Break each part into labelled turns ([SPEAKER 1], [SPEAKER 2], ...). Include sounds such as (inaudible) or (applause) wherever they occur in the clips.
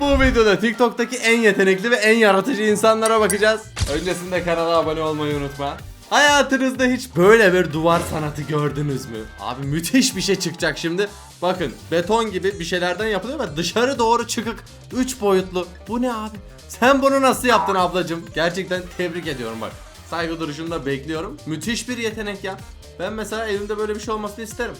[SPEAKER 1] Bu videoda TikTok'taki en yetenekli ve en yaratıcı insanlara bakacağız. Öncesinde kanala abone olmayı unutma. Hayatınızda hiç böyle bir duvar sanatı gördünüz mü? Abi müthiş bir şey çıkacak şimdi. Bakın beton gibi bir şeylerden yapılıyor ve dışarı doğru çıkık 3 boyutlu. Bu ne abi? Sen bunu nasıl yaptın ablacım? Gerçekten tebrik ediyorum bak. Saygı duruşunda bekliyorum. Müthiş bir yetenek ya. Ben mesela evimde böyle bir şey olmasını isterim.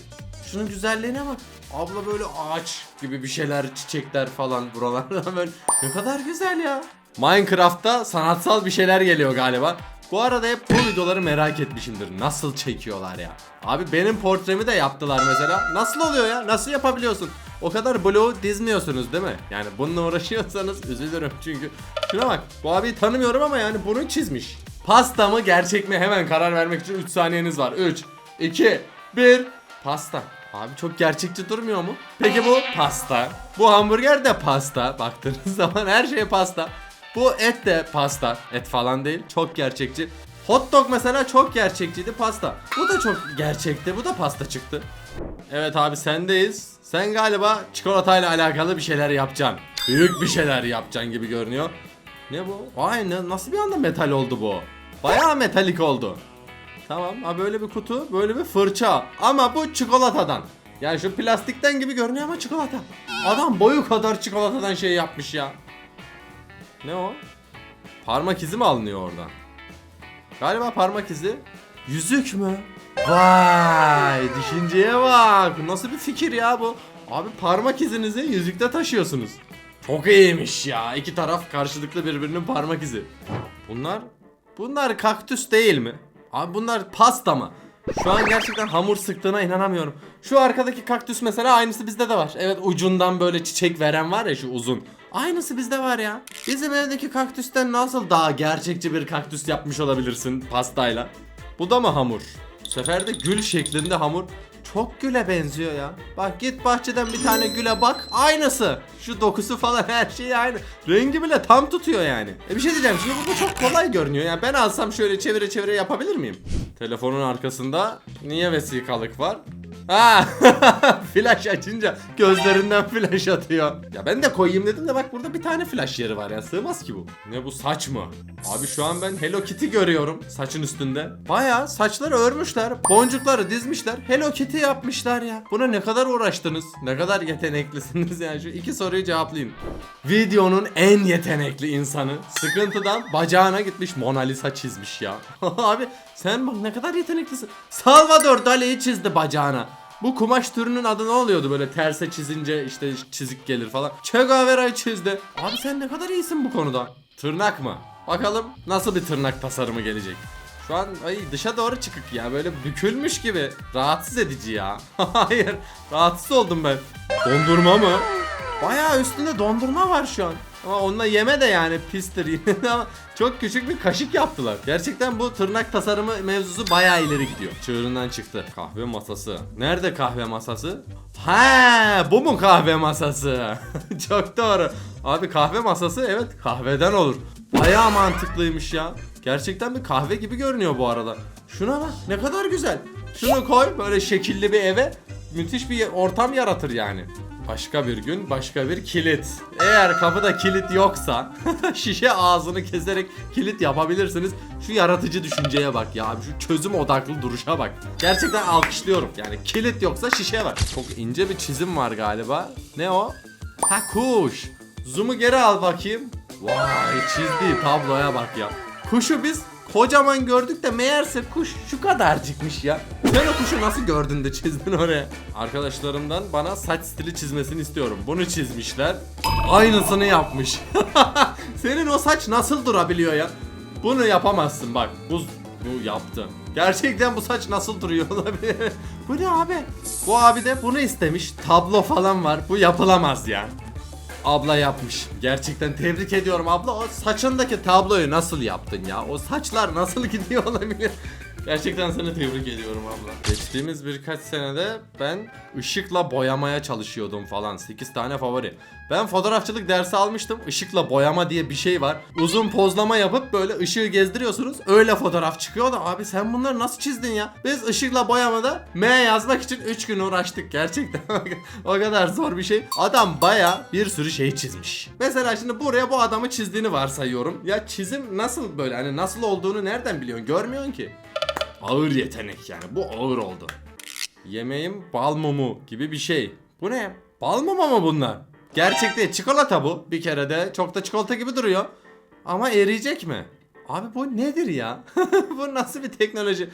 [SPEAKER 1] Şunun güzelliğine bak. Abla böyle ağaç gibi bir şeyler, çiçekler falan buralarda (laughs) böyle. Ne kadar güzel ya. Minecraft'ta sanatsal bir şeyler geliyor galiba. Bu arada hep bu videoları merak etmişimdir. Nasıl çekiyorlar ya? Abi benim portremi de yaptılar mesela. Nasıl oluyor ya? Nasıl yapabiliyorsun? O kadar bloğu dizmiyorsunuz değil mi? Yani bununla uğraşıyorsanız üzülürüm çünkü. Şuna bak. Bu abiyi tanımıyorum ama yani bunu çizmiş. Pasta mı gerçek mi hemen karar vermek için 3 saniyeniz var. 3, 2, 1. Pasta. Abi çok gerçekçi durmuyor mu? Peki bu pasta. Bu hamburger de pasta. Baktığınız (laughs) zaman her şey pasta. Bu et de pasta. Et falan değil. Çok gerçekçi. Hot dog mesela çok gerçekçiydi pasta. Bu da çok gerçekti. Bu da pasta çıktı. Evet abi sendeyiz. Sen galiba çikolatayla alakalı bir şeyler yapacaksın. Büyük bir şeyler yapacaksın gibi görünüyor. Ne bu? Vay ne, nasıl bir anda metal oldu bu? Bayağı metalik oldu. Tamam ha böyle bir kutu böyle bir fırça ama bu çikolatadan. Yani şu plastikten gibi görünüyor ama çikolata. Adam boyu kadar çikolatadan şey yapmış ya. Ne o? Parmak izi mi alınıyor oradan? Galiba parmak izi. Yüzük mü? Vay düşünceye bak. Nasıl bir fikir ya bu? Abi parmak izinizi yüzükte taşıyorsunuz. Çok iyiymiş ya. İki taraf karşılıklı birbirinin parmak izi. Bunlar bunlar kaktüs değil mi? Abi bunlar pasta mı? Şu an gerçekten hamur sıktığına inanamıyorum. Şu arkadaki kaktüs mesela aynısı bizde de var. Evet ucundan böyle çiçek veren var ya şu uzun. Aynısı bizde var ya. Bizim evdeki kaktüsten nasıl daha gerçekçi bir kaktüs yapmış olabilirsin pastayla? Bu da mı hamur? Bu sefer de gül şeklinde hamur. Çok güle benziyor ya. Bak git bahçeden bir tane güle bak. Aynısı. Şu dokusu falan her şey aynı. Rengi bile tam tutuyor yani. E bir şey diyeceğim. Şimdi bu çok kolay görünüyor. Yani ben alsam şöyle çevire çevire yapabilir miyim? Telefonun arkasında niye vesikalık var? Ha, (laughs) flash açınca gözlerinden flash atıyor. Ya ben de koyayım dedim de bak burada bir tane flash yeri var ya sığmaz ki bu. Ne bu saç mı? Abi şu an ben Hello Kitty görüyorum saçın üstünde. Baya saçları örmüşler, boncukları dizmişler, Hello Kitty yapmışlar ya. Buna ne kadar uğraştınız? Ne kadar yeteneklisiniz yani şu iki soruyu cevaplayın. Videonun en yetenekli insanı sıkıntıdan bacağına gitmiş Mona Lisa çizmiş ya. (laughs) Abi sen bak ne kadar yeteneklisin. Salvador Dali'yi çizdi bacağına. Bu kumaş türünün adı ne oluyordu böyle terse çizince işte çizik gelir falan. Che Guevara'yı çizdi. Abi sen ne kadar iyisin bu konuda. Tırnak mı? Bakalım nasıl bir tırnak tasarımı gelecek. Şu an ay dışa doğru çıkık ya böyle bükülmüş gibi. Rahatsız edici ya. (laughs) Hayır rahatsız oldum ben. Dondurma mı? Bayağı üstünde dondurma var şu an. Ama onunla yeme de yani pistir (laughs) ama çok küçük bir kaşık yaptılar. Gerçekten bu tırnak tasarımı mevzusu bayağı ileri gidiyor. Çığırından çıktı. Kahve masası. Nerede kahve masası? Ha, bu mu kahve masası? (laughs) çok doğru. Abi kahve masası evet kahveden olur. Bayağı mantıklıymış ya. Gerçekten bir kahve gibi görünüyor bu arada. Şuna bak ne kadar güzel. Şunu koy böyle şekilli bir eve müthiş bir ortam yaratır yani. Başka bir gün başka bir kilit. Eğer kapıda kilit yoksa (laughs) şişe ağzını keserek kilit yapabilirsiniz. Şu yaratıcı düşünceye bak ya. Şu çözüm odaklı duruşa bak. Gerçekten alkışlıyorum. Yani kilit yoksa şişe var. Çok ince bir çizim var galiba. Ne o? Ha kuş. Zoom'u geri al bakayım. Vay çizdiği tabloya bak ya. Kuşu biz kocaman gördük de meğerse kuş şu kadarcıkmış ya. Sen o kuşu nasıl gördün de çizdin oraya? Arkadaşlarımdan bana saç stili çizmesini istiyorum. Bunu çizmişler. Aynısını yapmış. (laughs) Senin o saç nasıl durabiliyor ya? Bunu yapamazsın bak. Bu, bu yaptı. Gerçekten bu saç nasıl duruyor olabilir? (laughs) bu ne abi? Bu abi de bunu istemiş. Tablo falan var. Bu yapılamaz ya. Abla yapmış. Gerçekten tebrik ediyorum abla. O saçındaki tabloyu nasıl yaptın ya? O saçlar nasıl (laughs) gidiyor olabilir? Gerçekten seni tebrik ediyorum abla. Geçtiğimiz birkaç senede ben ışıkla boyamaya çalışıyordum falan. 8 tane favori. Ben fotoğrafçılık dersi almıştım. Işıkla boyama diye bir şey var. Uzun pozlama yapıp böyle ışığı gezdiriyorsunuz. Öyle fotoğraf çıkıyor da abi sen bunları nasıl çizdin ya? Biz ışıkla boyamada M yazmak için 3 gün uğraştık gerçekten. (laughs) o kadar zor bir şey. Adam baya bir sürü şey çizmiş. Mesela şimdi buraya bu adamı çizdiğini varsayıyorum. Ya çizim nasıl böyle hani nasıl olduğunu nereden biliyorsun? Görmüyorsun ki. Ağır yetenek yani. Bu ağır oldu. Yemeğim bal mumu gibi bir şey. Bu ne? Bal mumu mu bunlar? Gerçek değil. Çikolata bu. Bir kere de çok da çikolata gibi duruyor. Ama eriyecek mi? Abi bu nedir ya? (laughs) bu nasıl bir teknoloji?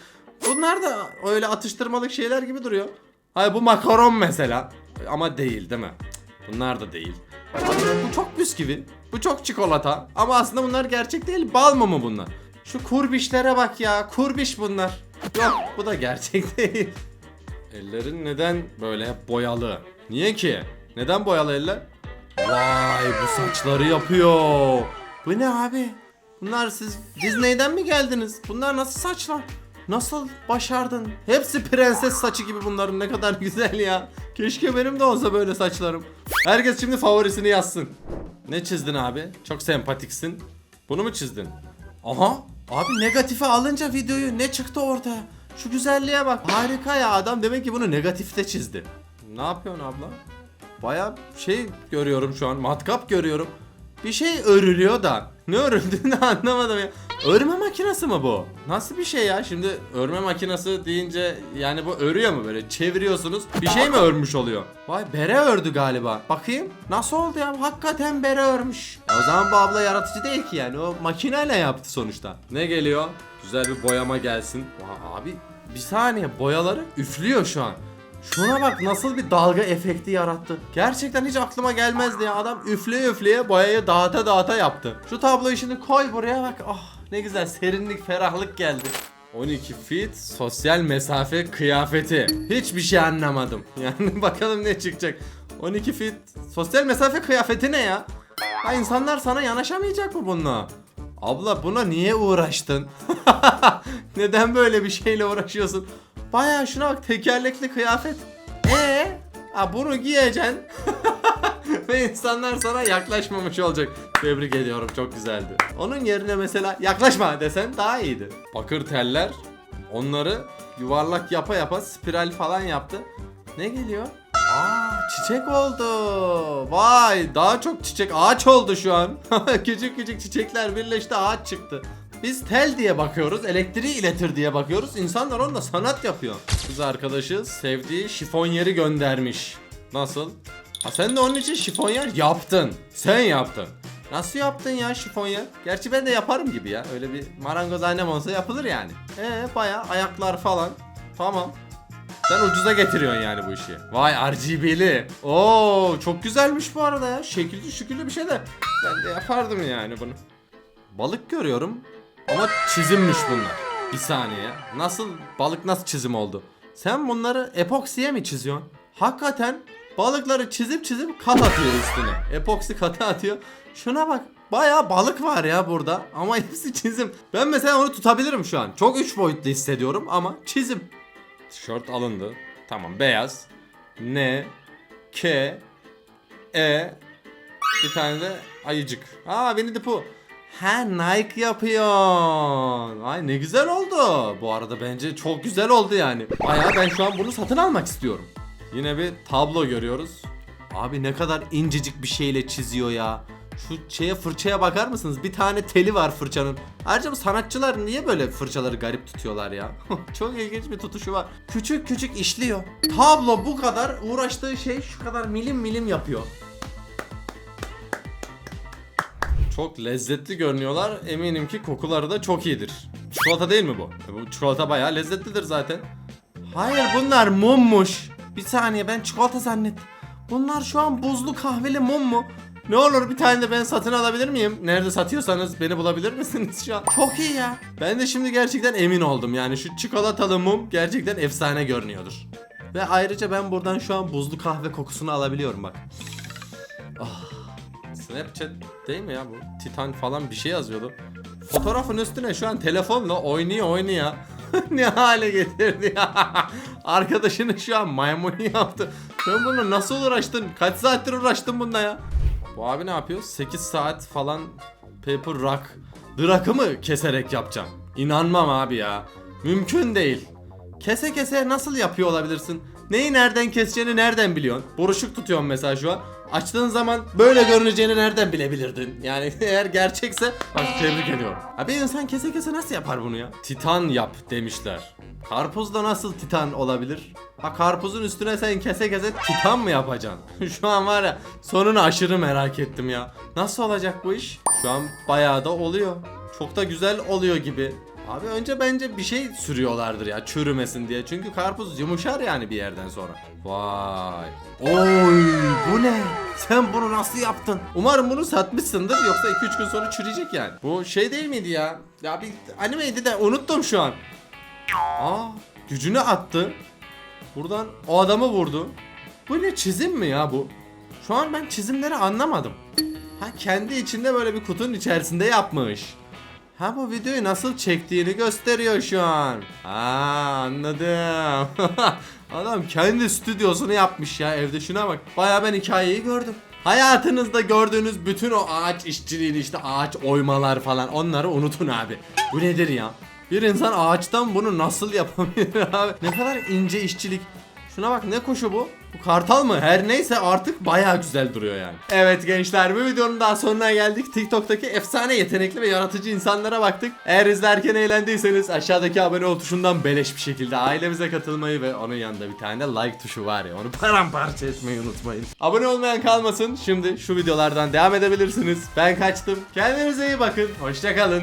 [SPEAKER 1] Bunlar da öyle atıştırmalık şeyler gibi duruyor. Hayır bu makaron mesela. Ama değil değil mi? Bunlar da değil. Bu çok bisküvi. Bu çok çikolata. Ama aslında bunlar gerçek değil. Bal mumu bunlar. Şu kurbişlere bak ya. Kurbiş bunlar. Yok bu da gerçek (laughs) değil. Ellerin neden böyle boyalı? Niye ki? Neden boyalı eller? Vay bu saçları yapıyor. Bu ne abi? Bunlar siz Disney'den mi geldiniz? Bunlar nasıl saçlar? Nasıl başardın? Hepsi prenses saçı gibi bunların ne kadar güzel ya. Keşke benim de olsa böyle saçlarım. Herkes şimdi favorisini yazsın. Ne çizdin abi? Çok sempatiksin. Bunu mu çizdin? Aha! Abi negatife alınca videoyu ne çıktı ortaya? Şu güzelliğe bak. Harika ya adam demek ki bunu negatifte çizdi. Ne yapıyorsun abla? Baya şey görüyorum şu an. Matkap görüyorum. Bir şey örülüyor da. Ne örüldüğünü (laughs) anlamadım ya. Örme makinesi mi bu? Nasıl bir şey ya? Şimdi örme makinesi deyince yani bu örüyor mu böyle? Çeviriyorsunuz. Bir şey mi örmüş oluyor? Vay bere ördü galiba. Bakayım. Nasıl oldu ya? Hakikaten bere örmüş. Ya o zaman bu abla yaratıcı değil ki yani. O makineyle yaptı sonuçta. Ne geliyor? Güzel bir boyama gelsin. Vay abi bir saniye boyaları üflüyor şu an. Şuna bak nasıl bir dalga efekti yarattı. Gerçekten hiç aklıma gelmezdi ya. Adam üfleye üfleye boyayı dağıta dağıta yaptı. Şu tabloyu şimdi koy buraya bak. Ah ne güzel serinlik ferahlık geldi. 12 feet sosyal mesafe kıyafeti. Hiçbir şey anlamadım. (laughs) Yani bakalım ne çıkacak. 12 feet sosyal mesafe kıyafeti ne ya? Ha insanlar sana yanaşamayacak mı bununla? Abla buna niye uğraştın? (laughs) Neden böyle bir şeyle uğraşıyorsun? Baya şuna bak tekerlekli kıyafet. Ee, ha bunu giyeceksin. (laughs) Ve insanlar sana yaklaşmamış olacak. Tebrik ediyorum çok güzeldi. Onun yerine mesela yaklaşma desen daha iyiydi. Bakır teller onları yuvarlak yapa yapa spiral falan yaptı. Ne geliyor? Aa çiçek oldu. Vay daha çok çiçek ağaç oldu şu an. (laughs) küçük küçük çiçekler birleşti ağaç çıktı. Biz tel diye bakıyoruz, elektriği iletir diye bakıyoruz. İnsanlar onda sanat yapıyor. Kız arkadaşı sevdiği şifonyeri göndermiş. Nasıl? Ha sen de onun için şifonyer yaptın. Sen yaptın. Nasıl yaptın ya şifonyer? Gerçi ben de yaparım gibi ya. Öyle bir marangoz annem olsa yapılır yani. Ee baya ayaklar falan. Tamam. Sen ucuza getiriyorsun yani bu işi. Vay RGB'li. Oo çok güzelmiş bu arada ya. Şekilli şükürlü bir şey de. Ben de yapardım yani bunu. Balık görüyorum. Ama çizimmiş bunlar. Bir saniye. Nasıl balık nasıl çizim oldu? Sen bunları epoksiye mi çiziyorsun? Hakikaten balıkları çizip çizip kat atıyor üstüne. Epoksi katı atıyor. Şuna bak. Bayağı balık var ya burada ama (laughs) hepsi çizim. Ben mesela onu tutabilirim şu an. Çok üç boyutlu hissediyorum ama çizim. Tişört alındı. Tamam beyaz. N K E bir tane de ayıcık. Aa Winnie the Pooh. Ha Nike yapıyor. Ay ne güzel oldu. Bu arada bence çok güzel oldu yani. Bayağı ben şu an bunu satın almak istiyorum. Yine bir tablo görüyoruz. Abi ne kadar incecik bir şeyle çiziyor ya. Şu şeye fırçaya bakar mısınız? Bir tane teli var fırçanın. Ayrıca bu sanatçılar niye böyle fırçaları garip tutuyorlar ya? (laughs) Çok ilginç bir tutuşu var. Küçük küçük işliyor. Tablo bu kadar uğraştığı şey şu kadar milim milim yapıyor. Çok lezzetli görünüyorlar. Eminim ki kokuları da çok iyidir. Çikolata değil mi bu? E, Bu çikolata bayağı lezzetlidir zaten. Hayır bunlar mummuş. Bir saniye ben çikolata zannettim. Bunlar şu an buzlu kahveli mum mu? Ne olur bir tane de ben satın alabilir miyim? Nerede satıyorsanız beni bulabilir misiniz şu an? Çok iyi ya. Ben de şimdi gerçekten emin oldum. Yani şu çikolatalı mum gerçekten efsane görünüyordur. Ve ayrıca ben buradan şu an buzlu kahve kokusunu alabiliyorum bak. Snapchat değil mi ya bu? Titan falan bir şey yazıyordu. Fotoğrafın üstüne şu an telefonla oynuyor oynuyor. (laughs) ne hale getirdi ya. Arkadaşını şu an maymun yaptı. Sen bunu nasıl uğraştın? Kaç saattir uğraştın bunda ya? Bu abi ne yapıyor? 8 saat falan paper rock. Drakı mı keserek yapacağım? İnanmam abi ya. Mümkün değil. Kese kese nasıl yapıyor olabilirsin? Neyi nereden keseceğini nereden biliyorsun? Buruşuk tutuyorum mesela şu an. Açtığın zaman böyle görüneceğini nereden bilebilirdin? Yani (laughs) eğer gerçekse bak tebrik ediyorum. Ha bir insan kese kese nasıl yapar bunu ya? Titan yap demişler. Karpuzda nasıl titan olabilir? Ha karpuzun üstüne sen kese kese titan mı yapacaksın? (laughs) şu an var ya sonunu aşırı merak ettim ya. Nasıl olacak bu iş? Şu an bayağı da oluyor. Çok da güzel oluyor gibi. Abi önce bence bir şey sürüyorlardır ya çürümesin diye. Çünkü karpuz yumuşar yani bir yerden sonra. Vay. Oy bu ne? Sen bunu nasıl yaptın? Umarım bunu satmışsındır yoksa 2-3 gün sonra çürüyecek yani. Bu şey değil miydi ya? Ya bir animeydi de unuttum şu an. Aa gücünü attı. Buradan o adamı vurdu. Bu ne çizim mi ya bu? Şu an ben çizimleri anlamadım. Ha kendi içinde böyle bir kutunun içerisinde yapmış. Ha bu videoyu nasıl çektiğini gösteriyor şu an. Aa anladım. (laughs) Adam kendi stüdyosunu yapmış ya evde şuna bak. Baya ben hikayeyi gördüm. Hayatınızda gördüğünüz bütün o ağaç işçiliğini işte ağaç oymalar falan onları unutun abi. Bu nedir ya? Bir insan ağaçtan bunu nasıl yapabilir (laughs) abi? Ne kadar ince işçilik. Şuna bak ne kuşu bu? Bu kartal mı? Her neyse artık bayağı güzel duruyor yani. Evet gençler bu videonun daha sonuna geldik. TikTok'taki efsane yetenekli ve yaratıcı insanlara baktık. Eğer izlerken eğlendiyseniz aşağıdaki abone ol tuşundan beleş bir şekilde ailemize katılmayı ve onun yanında bir tane like tuşu var ya onu paramparça etmeyi unutmayın. Abone olmayan kalmasın. Şimdi şu videolardan devam edebilirsiniz. Ben kaçtım. Kendinize iyi bakın. Hoşçakalın.